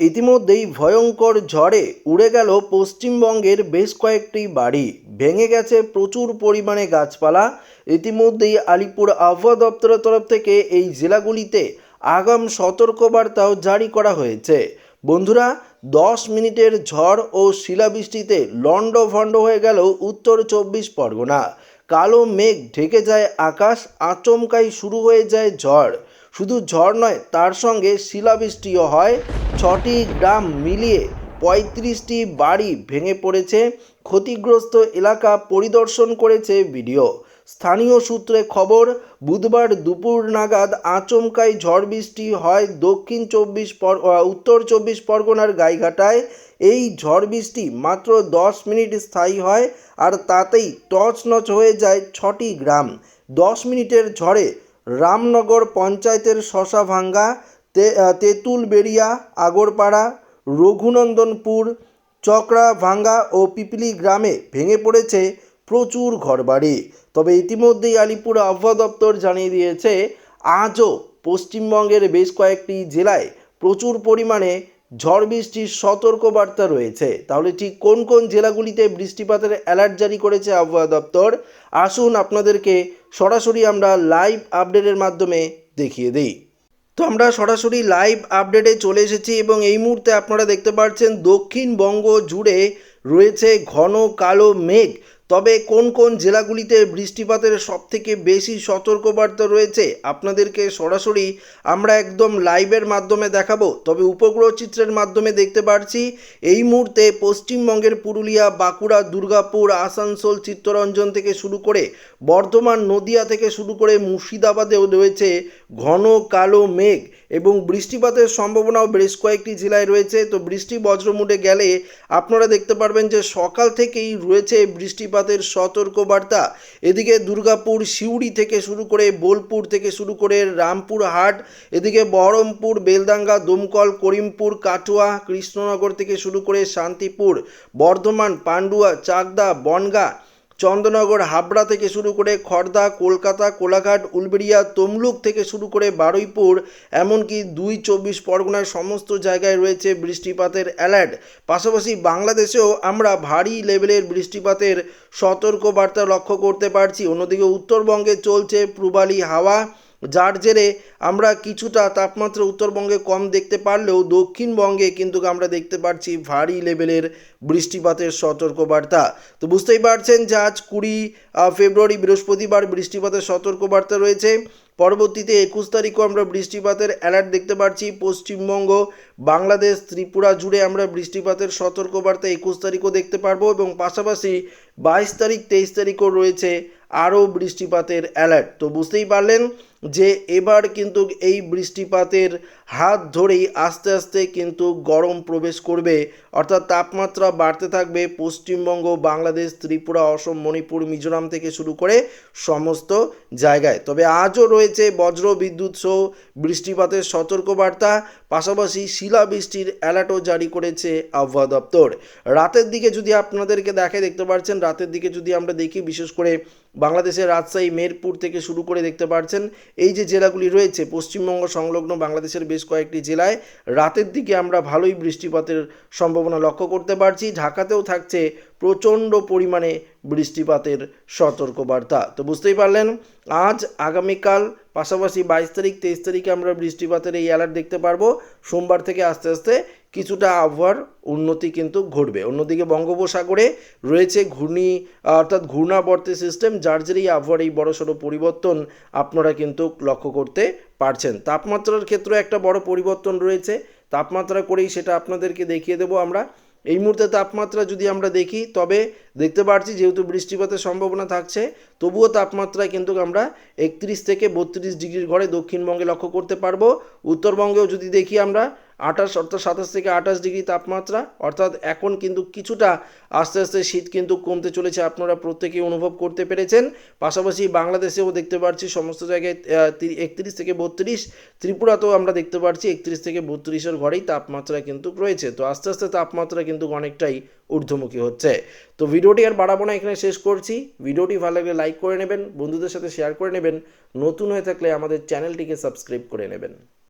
ইতিমধ্যেই ভয়ঙ্কর ঝড়ে উড়ে গেল পশ্চিমবঙ্গের বেশ কয়েকটি বাড়ি। ভেঙে গেছে প্রচুর পরিমাণে গাছপালা। ইতিমধ্যেই আলিপুর আবহাওয়া দপ্তরের তরফ থেকে এই জেলাগুলিতে আগাম সতর্কবার্তাও জারি করা হয়েছে। বন্ধুরা, দশ মিনিটের ঝড় ও শিলাবৃষ্টিতে লণ্ডভণ্ড হয়ে গেল উত্তর চব্বিশ পরগনা। কালো মেঘ ঢেকে যায় আকাশ, আচমকাই শুরু হয়ে যায় ঝড়। শুধু ঝড় নয়, তার সঙ্গে শিলাবৃষ্টিও হয়। ছটি গ্রাম মিলিয়ে পঁয়ত্রিশটি বাড়ি ভেঙে পড়েছে। ক্ষতিগ্রস্ত এলাকা পরিদর্শন করেছে ভিডিও স্থানীয় সূত্রে খবর, বুধবার দুপুর নাগাদ আচমকাই ঝড় বৃষ্টি হয় দক্ষিণ চব্বিশ পর উত্তর চব্বিশ পরগনার গাইঘাটায়। এই ঝড় বৃষ্টি মাত্র দশ মিনিট স্থায়ী হয় আর তাতেই টচনচ হয়ে যায় ছটি গ্রাম। দশ মিনিটের ঝড়ে রামনগর পঞ্চায়েতের শশাভাঙ্গা তেঁতুলবেড়িয়া, আগরপাড়া, রঘুনন্দনপুর চকরাভাঙ্গা ও পিপলি গ্রামে ভেঙে পড়েছে প্রচুর ঘরবাড়ি। তবে ইতিমধ্যেই আলিপুর আবহাওয়া দপ্তর জানিয়ে দিয়েছে, আজও পশ্চিমবঙ্গের বেশ কয়েকটি জেলায় প্রচুর পরিমাণে ঝড় বৃষ্টির সতর্কবার্তা রয়েছে। তাহলে ঠিক কোন কোন জেলাগুলিতে বৃষ্টিপাতের অ্যালার্ট জারি করেছে আবহাওয়া দপ্তর? আসুন আপনাদেরকে সরাসরি আমরা লাইভ আপডেটের মাধ্যমে দেখিয়ে দিই। তো আমরা সরাসরি লাইভ আপডেটে চলে এসেছি এবং এই মুহূর্তে আপনারা দেখতে পাচ্ছেন দক্ষিণবঙ্গ জুড়ে রয়েছে ঘন কালো মেঘ। তবে কোন কোন জেলাগুলিতে বৃষ্টিপাতের সবথেকে বেশি সতর্কবার্তা রয়েছে, আপনাদেরকে সরাসরি আমরা একদম লাইভের মাধ্যমে দেখাবো। তবে উপগ্রহ চিত্রের মাধ্যমে দেখতে পারছি, এই মুহূর্তে পশ্চিমবঙ্গের পুরুলিয়া, বাঁকুড়া, দুর্গাপুর, আসানসোল, চিত্তরঞ্জন থেকে শুরু করে বর্ধমান, নদিয়া থেকে শুরু করে মুর্শিদাবাদেও রয়েছে ঘন কালো মেঘ। এবং বৃষ্টিপাতের সম্ভাবনাও বেশ কয়েকটি জেলায় রয়েছে। তো বৃষ্টি বজ্রমুটে গেলে আপনারা দেখতে পারবেন যে সকাল থেকেই রয়েছে বৃষ্টিপাতের সতর্কবার্তা। এদিকে দুর্গাপুর, সিউড়ি থেকে শুরু করে বোলপুর থেকে শুরু করে রামপুর হাট এদিকে বহরমপুর বেলদাঙ্গা দমকল, করিমপুর, কাটুয়া, কৃষ্ণনগর থেকে শুরু করে শান্তিপুর, বর্ধমান, পান্ডুয়া, চাকদা, বনগা চন্দ্রনগর, হাবড়া থেকে শুরু করে খড়দা কলকাতা, কোলাঘাট, উলবেড়িয়া, তমলুক থেকে শুরু করে বারুইপুর, এমনকি দুই চব্বিশ পরগনার সমস্ত জায়গায় রয়েছে বৃষ্টিপাতের অ্যালার্ট। পাশাপাশি বাংলাদেশেও আমরা ভারী লেভেলের বৃষ্টিপাতের সতর্কবার্তা লক্ষ্য করতে পারছি। অন্যদিকে উত্তরবঙ্গে চলছে প্রবালী হাওয়া। যার জেরে আমরা কিছুটা তাপমাত্রা উত্তরবঙ্গে কম দেখতে পারলেও দক্ষিণবঙ্গে কিন্তু আমরা দেখতে পাচ্ছি ভারী লেভেলের বৃষ্টিপাতের সতর্কবার্তা। তো বুঝতেই পারছেন যে আজ কুড়ি ফেব্রুয়ারি বৃহস্পতিবার বৃষ্টিপাতের সতর্কবার্তা রয়েছে। পরবর্তীতে একুশ তারিখও আমরা বৃষ্টিপাতের অ্যালার্ট দেখতে পাচ্ছি পশ্চিমবঙ্গ, বাংলাদেশ, ত্রিপুরা জুড়ে আমরা বৃষ্টিপাতের সতর্কবার্তা একুশ তারিখও দেখতে পারব এবং পাশাপাশি বাইশ তারিখ, তেইশ তারিখও রয়েছে আরও বৃষ্টিপাতের অ্যালার্ট তো বুঝতেই পারলেন যে এবার কিন্তু এই বৃষ্টিপাতের হাত ধরেই আস্তে আস্তে কিন্তু গরম প্রবেশ করবে। অর্থাৎ তাপমাত্রা বাড়তে থাকবে পশ্চিমবঙ্গ, বাংলাদেশ, ত্রিপুরা, অসম, মণিপুর, মিজোরাম থেকে শুরু করে সমস্ত জায়গায়। তবে আজও রয়েছে বজ্র বিদ্যুৎ সহ বৃষ্টিপাতের সতর্কবার্তা। পাশাপাশি শিলাবৃষ্টির অ্যালার্টও জারি করেছে আবহাওয়া দপ্তর। রাতের দিকে যদি আপনাদেরকে দেখে দেখতে পাচ্ছেন রাতের দিকে যদি আমরা দেখি, বিশেষ করে বাংলাদেশের রাজশাহী মেরপুর থেকে শুরু করে দেখতে পাচ্ছেন এই যে জেলাগুলি রয়েছে, পশ্চিমবঙ্গ সংলগ্ন বাংলাদেশের বেশ কয়েকটি জেলায়, রাতের দিকে আমরা ভালোই বৃষ্টিপাতের সম্ভাবনা লক্ষ্য করতে পারছি। ঢাকাতেও থাকছে প্রচণ্ড পরিমাণে বৃষ্টিপাতের সতর্কবার্তা। তো বুঝতেই পারলেন, আজ, আগামীকাল, পাশাপাশি বাইশ তারিখ, তেইশ তারিখে আমরা বৃষ্টিপাতের এই অ্যালার্ট দেখতে পারব। সোমবার থেকে আস্তে আস্তে কিছুটা আবহাওয়ার উন্নতি কিন্তু ঘটবে। অন্যদিকে বঙ্গোপসাগরে রয়েছে ঘূর্ণি অর্থাৎ ঘূর্ণাবর্তী সিস্টেম যার জেরেই আবহাওয়ার এই বড়সড় পরিবর্তন আপনারা কিন্তু লক্ষ্য করতে পারছেন। তাপমাত্রার ক্ষেত্রে একটা বড় পরিবর্তন রয়েছে। তাপমাত্রা করেই সেটা আপনাদেরকে দেখিয়ে দেবো আমরা। এই মুহূর্তে তাপমাত্রা যদি আমরা দেখি, তবে দেখতে পাচ্ছি যেহেতু বৃষ্টিপাতের সম্ভাবনা থাকছে, তবুও তাপমাত্রা কিন্তু আমরা একত্রিশ থেকে বত্রিশ ডিগ্রির ঘরে দক্ষিণবঙ্গে লক্ষ্য করতে পারব। উত্তরবঙ্গেও যদি দেখি আমরা আঠাশ অর্থাৎ সাতাশ থেকে আঠাশ ডিগ্রি তাপমাত্রা, অর্থাৎ এখন কিন্তু কিছুটা আস্তে আস্তে শীত কিন্তু কমতে চলেছে আপনারা প্রত্যেকেই অনুভব করতে পেরেছেন। পাশাপাশি বাংলাদেশেও দেখতে পাচ্ছি সমস্ত জায়গায় একত্রিশ থেকে বত্রিশ, ত্রিপুরাতেও আমরা দেখতে পাচ্ছি একত্রিশ থেকে বত্রিশের ঘরেই তাপমাত্রা কিন্তু রয়েছে। তো আস্তে আস্তে তাপমাত্রা কিন্তু অনেকটাই ঊর্ধ্বমুখী হচ্ছে। তো ভিডিওটি আর বাড়াবো না, এখানে শেষ করছি। ভিডিওটি ভালো লাগলে লাইক করে নেবেন, বন্ধুদের সাথে শেয়ার করে নেবেন। নতুন হয়ে থাকলে আমাদের চ্যানেলটিকে সাবস্ক্রাইব করে নেবেন।